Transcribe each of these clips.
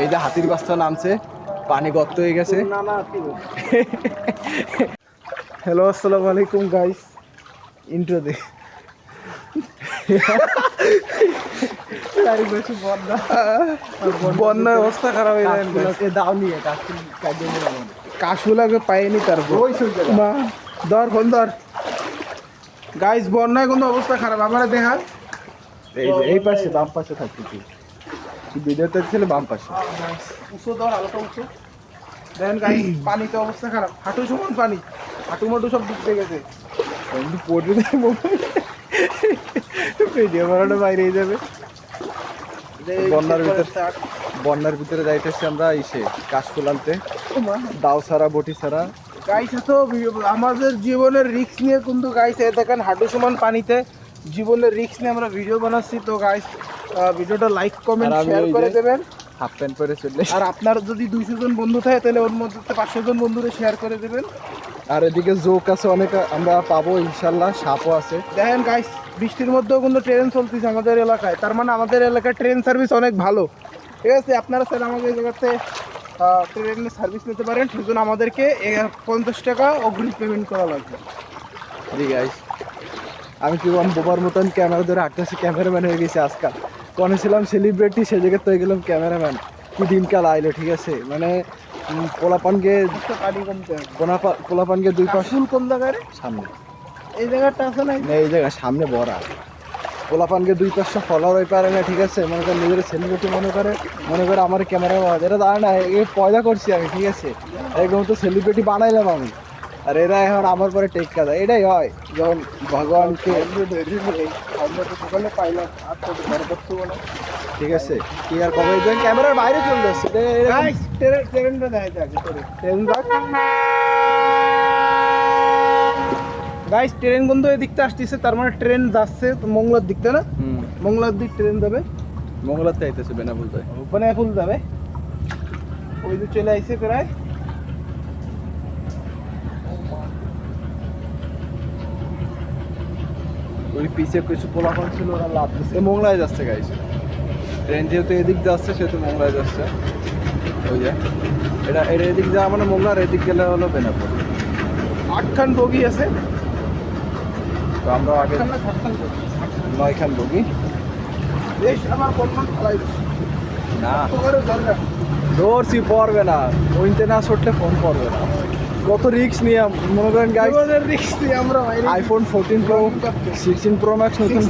এই যে হাতির বাচ্চা নামছে পানি গর্ত হয়ে গেছে। হ্যালো আসসালামু আলাইকুম গাইস ইন্ট্রো দে। চারিপাশে বন্যা বন্যার অবস্থা খারাপ হয়ে যায় দাও নিয়ে পাইনি তারপর মা ধর ফোন ধর। গাইস বন্যায় কিন্তু অবস্থা খারাপ। আমার দেখা এই এই পাশে বাম পাশে তুই ভিডিওতে ছিল বাম পাশে। উঁচু ধর আলোটা উঁচু। দেখেন গাই পানিতে অবস্থা খারাপ। হাঁটু সমান পানি। হাঁটু মাটু সব ডুবতে গেছে। কিন্তু পড়বে ভিডিও বানানো বাইরে যাবে। বন্যার ভিতর বন্যার ভিতরে যাইতেছি আমরা ইসে কাশফুল আনতে। দাও ছাড়া বটি ছাড়া। গাইছে তো আমাদের জীবনের রিস্ক নিয়ে কিন্তু গাইছে দেখেন হাঁটু সমান পানিতে জীবনের রিস্ক নিয়ে আমরা ভিডিও বানাচ্ছি। তো গাইস ভিডিওটা লাইক কমেন্ট শেয়ার করে দেবেন। হাফ প্যান্ট পরে চলে আর আপনার যদি দুইশো জন বন্ধু থাকে তাহলে ওর মধ্যে পাঁচশো জন বন্ধুরে শেয়ার করে দেবেন। আর এদিকে জোক আছে অনেক আমরা পাবো ইনশাল্লাহ সাপও আছে। দেখেন গাইস বৃষ্টির মধ্যেও কিন্তু ট্রেন চলতেছে আমাদের এলাকায়। তার মানে আমাদের এলাকায় ট্রেন সার্ভিস অনেক ভালো। ঠিক আছে আপনারা স্যার আমাদের জায়গাতে ট্রেনের সার্ভিস নিতে পারেন। সেজন্য আমাদেরকে পঞ্চাশ টাকা অগ্রিম পেমেন্ট করা লাগবে। গাইস আমি কি বললাম বোবার মতন ক্যামেরা ধরে আটটাছি ক্যামেরাম্যান হয়ে গেছি আজকাল। কনে ছিলাম সেলিব্রিটি সে জায়গায় তো গেলাম ক্যামেরাম্যান কি দিনকাল আইলো ঠিক আছে? মানে পোলাপানকে পোনাপা- পোলাপানকে দুই পাশ কোন জায়গায়? সামনে। এই জায়গাটা আছে না? এই জায়গা সামনে বড়া পোলাপানকে দুই পাঁচশো ফলোয়ার হয়ে পারে না ঠিক আছে? মনে করে নিজের সেলিব্রিটি মনে করে মনে করে আমার ক্যামেরা এটা দাঁড়ায় না এ পয়দা করছি আমি ঠিক আছে? এরকম তো সেলিব্রিটি বানাইলাম আমি। আর এরা এখন আমার পরে টেক কাজা এটাই হয় যখন ভগবানকে পাইলাম ঠিক আছে কি আর কবে যখন ক্যামেরার বাইরে চলে যাচ্ছে গাইস ট্রেন ট্রেনটা ট্রেন। গাইস ট্রেন কিন্তু দিকতে আসতেছে তার মানে ট্রেন যাচ্ছে তো মংলার দিকতে না? মংলার দিক ট্রেন যাবে। মঙ্গলাতে আইতেছে বেনাপুল ওখানে ফুল যাবে। ওই যে চলে আইছে প্রায়। ওই পিছে কিছু পোলাপান ছিল ওরা লাভ দিচ্ছে মোংলায় যাচ্ছে গাইছে ট্রেন যেহেতু এদিক যাচ্ছে সেহেতু মোংলায় যাচ্ছে। ওই যে এটা এটা এদিক যাওয়া মানে মোংলার এদিক গেলে হলো বেনাপুর আটখান বগি আছে। তো আমরা আগে নয়খান বগি। না। ধরছি পড়বে না। ওইতে না ছুটলে ফোন করবে না। কত রিক্স নিয়ে মনে করেন গাইস জীবনের রিস্ক দিয়ে আমরা বাইরে iPhone fourteen pro sixteen pro max নতুন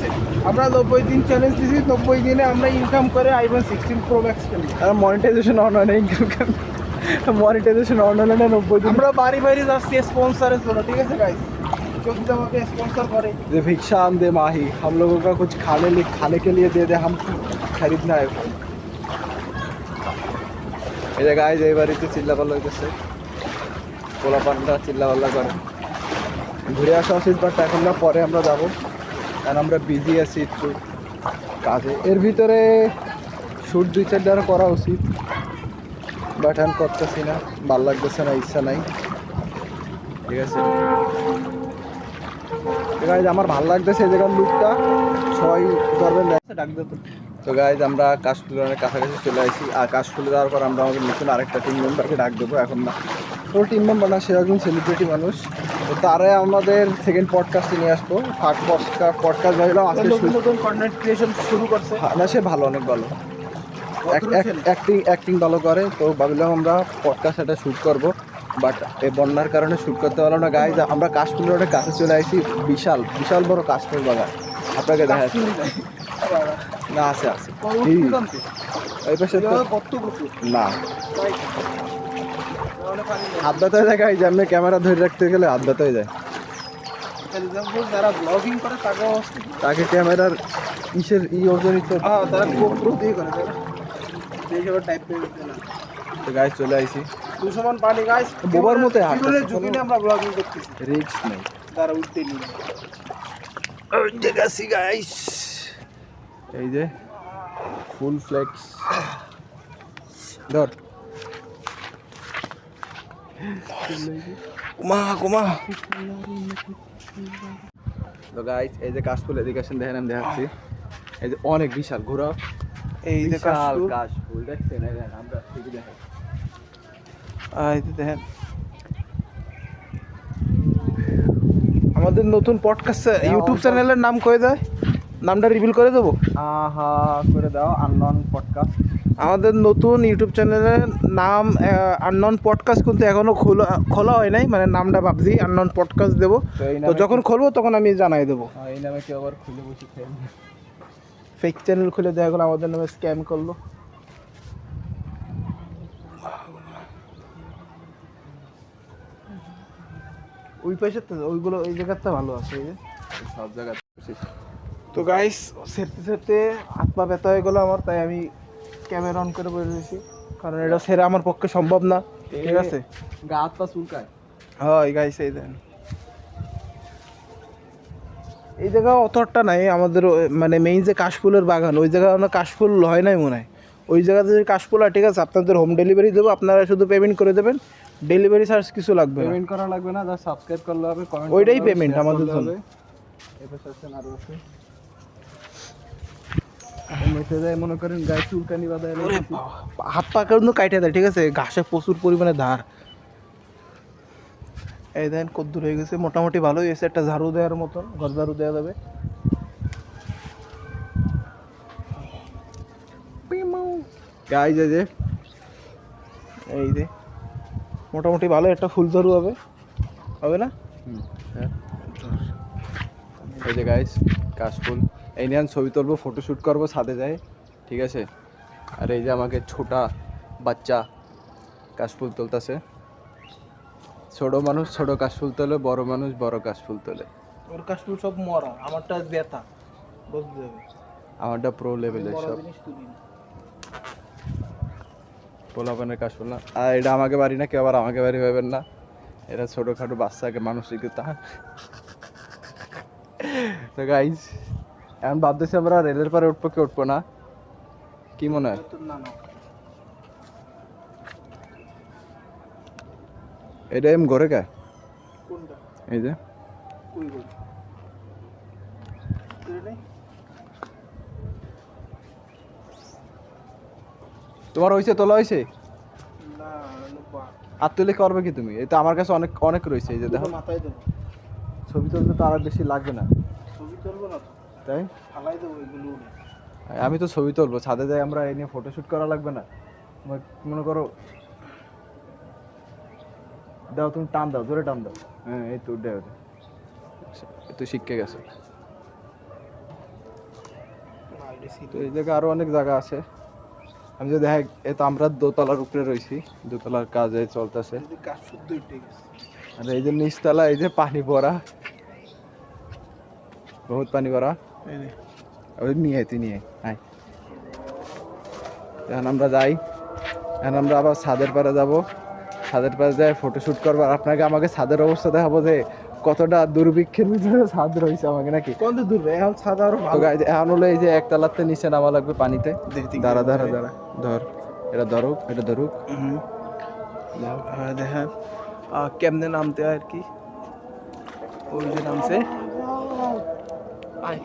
আমরা নব্বই দিন চ্যালেঞ্জ দিয়েছি নব্বই দিনে আমরা ইনকাম করে আইফোন সিক্সটিন প্রো ম্যাক্স কিনি আর মনিটাইজেশন অন হয় না ইনকাম মনিটাইজেশন অন হলে না নব্বই দিন আমরা বাড়ি বাড়ি যাচ্ছি স্পন্সরের জন্য ঠিক আছে গাইস যদি আমাকে স্পন্সর করে যে भिक्षा हम दे माही हम लोगों का कुछ खाने लिए खाने के लिए दे दे हम खरीदना है এই যে গাইজ এই বাড়িতে চিল্লাপাল্লা হইতেছে পোলাপানরা চিল্লাপাল্লা করে। ঘুরে আসা উচিত বাট এখন না, পরে আমরা যাব। কারণ আমরা বিজি আছি একটু কাজে। এর ভিতরে শ্যুট দুই চারটা করা উচিত। বাট এখন করতেছি না। ভালো লাগতেছে না, ইচ্ছা নাই। ঠিক আছে? আমার ভালো লাগতেছে এই লুকটা সবাই করবেন ডাক দিত তো গাইজ আমরা কাশফুলের কাছাকাছি চলে আসি। আর কাশফুলে যাওয়ার পর আমরা আমাদের নতুন আরেকটা টিম মেম্বারকে ডাক দেবো। এখন না পুরো টিম মেম্বার না সে একজন সেলিব্রিটি মানুষ। তো তারে আমাদের সেকেন্ড পডকাস্টে নিয়ে আসব। ফার্স্ট পডকাস্ট পডকাস্ট ভাবলাম আজকে নতুন কন্টেন্ট ক্রিয়েশন শুরু করছে। হ্যাঁ, না সে ভালো অনেক ভালো। অ্যাক্টিং অ্যাক্টিং ভালো করে। তো ভাবলাম আমরা পডকাস্ট একটা শ্যুট করব। বাট এই বন্যার কারণে শ্যুট করতে পারলাম না। গাইজ আমরা কাশফুলের অনেক কাছে চলে আসি। বিশাল বিশাল বড় কাশফুল বাগান। আপনাকে দেখা যাচ্ছে না আছে আছে। এই, পাশে না। হাত ব্যথা হয়ে যায় গাইজ আমি ক্যামেরা ধরে রাখতে গেলে হাত ব্যথা হয়ে যায়। যারা ব্লগিং করে তাকেও তাকে ক্যামেরার ইসের ই অর্জনিত তারা গোপ্রো দিয়ে করে তারা টাইপ না। তো গাইজ চলে আইছি। দুশোমান পানি গাছ বোবার মতো কোনো- ঝুঁকি নিয়ে আমরা ব্লগিং করতেছি। রিক্স নেই। তারা উঠতে গেছি গাইস এই যে ফুল ফ্লেক্স ধর। কুমা কুমা। তো এই যে কাশফুল এদিকে আসেন দেখেন আমি দেখাচ্ছি। এই যে অনেক বিশাল ঘোরা এই যে কাশফুল। কাশফুল দেখছেন? এই দেখেন আমরা ঠিকই দেখেন। এই যে দেখেন। আমাদের নতুন পডকাস্ট ইউটিউব চ্যানেলের নাম কয়ে দেয়? নামটা রিভিল করে দেবো? আহা করে দাও আননন পডকাস্ট আমাদের নতুন ইউটিউব চ্যানেলের নাম আননন পডকাস্ট কিন্তু এখনও খোলা খোলা হয় নাই মানে নামটা ভাবছি আননন পডকাস্ট দেবো। তো যখন খুলবো তখন আমি জানাই দেবো। হ্যাঁ, এই নামে কেউ আবার খুলে বসে ফেক চ্যানেল খুলে দেখা গেলো আমাদের নামে স্ক্যাম করল। ওই পাশে তো ওইগুলো ওই জায়গাটা ভালো আছে এই যে। সব জায়গায় তো গাইস সেরতে সেরতে হাত পা ব্যথা হয়ে গেলো আমার তাই আমি ক্যামেরা অন করে বসে রয়েছি। কারণ এটা সেরা আমার পক্ষে সম্ভব না ঠিক আছে? গা হাত পা চুলকায়। হয় গাইস এই দেন। এই জায়গা অতটা নাই আমাদের মানে মেইন যে কাশফুলের বাগান ওই জায়গা না কাশফুল হয় নাই মনে হয়। ওই জায়গাতে যদি কাশফুল হয় ঠিক আছে আপনাদের হোম ডেলিভারি দেবো আপনারা শুধু পেমেন্ট করে দেবেন। ডেলিভারি চার্জ কিছু লাগবে পেমেন্ট করা লাগবে না জাস্ট সাবস্ক্রাইব করলে হবে কমেন্ট ওইটাই পেমেন্ট আমাদের জন্য। এটা সেকশন আরও আছে মেসে যায় মনে করেন গায়ে চুলকানি বাবা, হাত পা কিন্তু কাইটে দেয় ঠিক আছে? ঘাসে প্রচুর পরিমাণে ধার। এই দেন কদ্দুর হয়ে গেছে? মোটামুটি ভালোই হয়েছে একটা ঝাড়ু দেওয়ার মতন ঘর ঝাড়ু দেওয়া যাবে। গাইজ এই যে এই যে মোটামুটি ভালো একটা ফুল ঝাড়ু হবে। হবে না? হ্যাঁ। এই যে গাইস কাশফুল এই নিয়ে ছবি তুলবো ফটোশ্যুট করব সাথে যাই ঠিক আছে? আর এই যে আমাকে ছোটা বাচ্চা কাশফুল তুলতেছে। ছোট মানুষ ছোট কাশফুল তোলে বড় মানুষ বড় কাশফুল তোলে। ওর কাশফুল সব মরা আমারটা ব্যথা বুঝতে হবে আমারটা প্রো লেভেলের সব। পোলাপানের কাশফুল না। আর এটা আমাকে বাড়ি না কেউ আবার আমাকে বাড়ি পাবেন না। এটা ছোটোখাটো বাচ্চাকে মানুষের তা তো গাইজ এখন ভাবতেছি আমরা রেলের পারে উঠবো কি উঠবো না। কি মনে হয়? এটা এম ঘরে কে? এই যে। তোমার হয়েছে তোলা হয়েছে আর তুলে করবে কি তুমি? এই তো আমার কাছে অনেক অনেক রয়েছে এই যে দেখো। ছবি তুলতে তো আর বেশি লাগবে না। ছবি তুলবো না তাই? ফালাই দেবো এগুলো আমি তো ছবি তুলবো ছাদে যাই আমরা এই নিয়ে ফটোশ্যুট করা লাগবে না। মনে- মনে করো দাও তুমি টান দাও জোরে টান দাও। হ্যাঁ এই তো উঠে তুই শিখে গেছে। তো এই জায়গায় আরও অনেক জায়গা আছে। আমি যদি দেখাই এই তো আমরা দোতলার উপরে রয়েছি দোতলার কাজে চলতেছে। আর এই যে নিচতলা এই যে পানি ভরা। বহুত পানি ভরা। ওই নিয়ে তুই নিয়ে আয়। এখন আমরা যাই। এখন আমরা আবার ছাদের পাড়ে যাব। ছাদের পাড়ে যাই ফটো শুট করব। আর আপনাকে আমাকে ছাদের অবস্থা দেখাবো যে কতটা দুর্ভিক্ষের ভিতরে ছাদ রয়েছে আমাকে নাকি? কোন দূর এখন ছাদ আরও ভালো। এখন হলো এই যে একতলাতে নিচে নামা লাগবে পানিতে। দাঁড়া দাঁড়া দাঁড়া। ধর এটা ধরুক এটা ধরুক। হুম দেখেন। কেমনে নামতে হয় আর কি? ওই যে নামছে। আয়।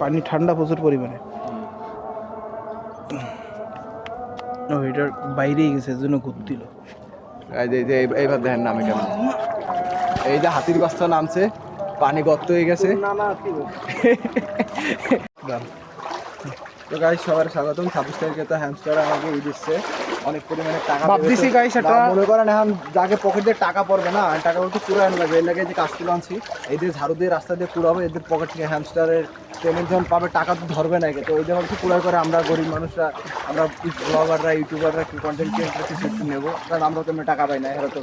পানি ঠান্ডা প্রচুর পরিমাণে। ও এটার বাইরেই গেছে জন্য এই- এইবার দেখেন নামে কেমন। এই যে হাতির বাচ্চা নামছে পানি গর্ত হয়ে গেছে। তো গাইস সবার স্বাগতম। ছাব্বিশ তারিখে তো হ্যামস্টার আমাকে ই দিচ্ছে। অনেক পরিমাণে টাকা ভাবতেছি তো। এটা- মনে করেন এখন যাকে পকেটে টাকা পড়বে না টাকা বলতে পুরো আন লাগবে এই লাগে যে কাজ তুলে আনছি এদের ঝাড়ু দিয়ে রাস্তা দিয়ে পুরাবো এদের পকেট থেকে হ্যামস্টারের পেমেন্ট যখন পাবে টাকা তো ধরবে না তো ওই জন্য পুরাই করে আমরা গরিব মানুষরা আমরা ব্লগাররা ইউটিউবাররা কন্টেন্ট ক্রিয়েটার কিছু একটু নেব কারণ আমরা তো টাকা পাই না এরা তো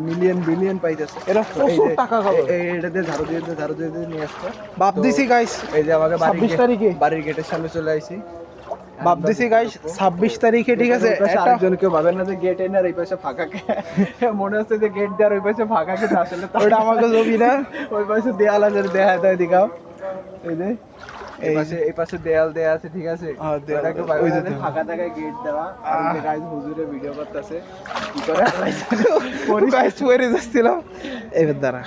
মিলিয়ন বিলিয়ন পাইতেছে এরা প্রচুর টাকা খাবে। এটা দিয়ে ঝাড়ু দিয়ে ঝাড়ু দিয়ে দিয়ে নিয়ে আসতো ভাবতেছি গাইস এই যে আমাকে বাড়ির তারিখে? বাড়ির গেটের সামনে চলে আইছি ভাবতেছি গাইস ছাব্বিশ তারিখে ঠিক আছে? কেউ ভাবেন না যে গেট এনে আর এই পাশে ফাঁকা মনে হচ্ছে যে গেট দেওয়ার ওই পাশে ফাঁকা আসলে ওটা আমাকে জমি না। ওই পাশে দেয়াল আছে দেয়া দেয় দিকাও এই যে এই পাশে এই পাশে দেয়াল দেয়া আছে ঠিক আছে? হ্যাঁ, ওই যে ফাঁকা জায়গায় গেট দেওয়া। আর হুজুরে ভিডিও করতেছে কি করে? গাইস ওরে যাচ্ছিলাম। এবার দাঁড়া।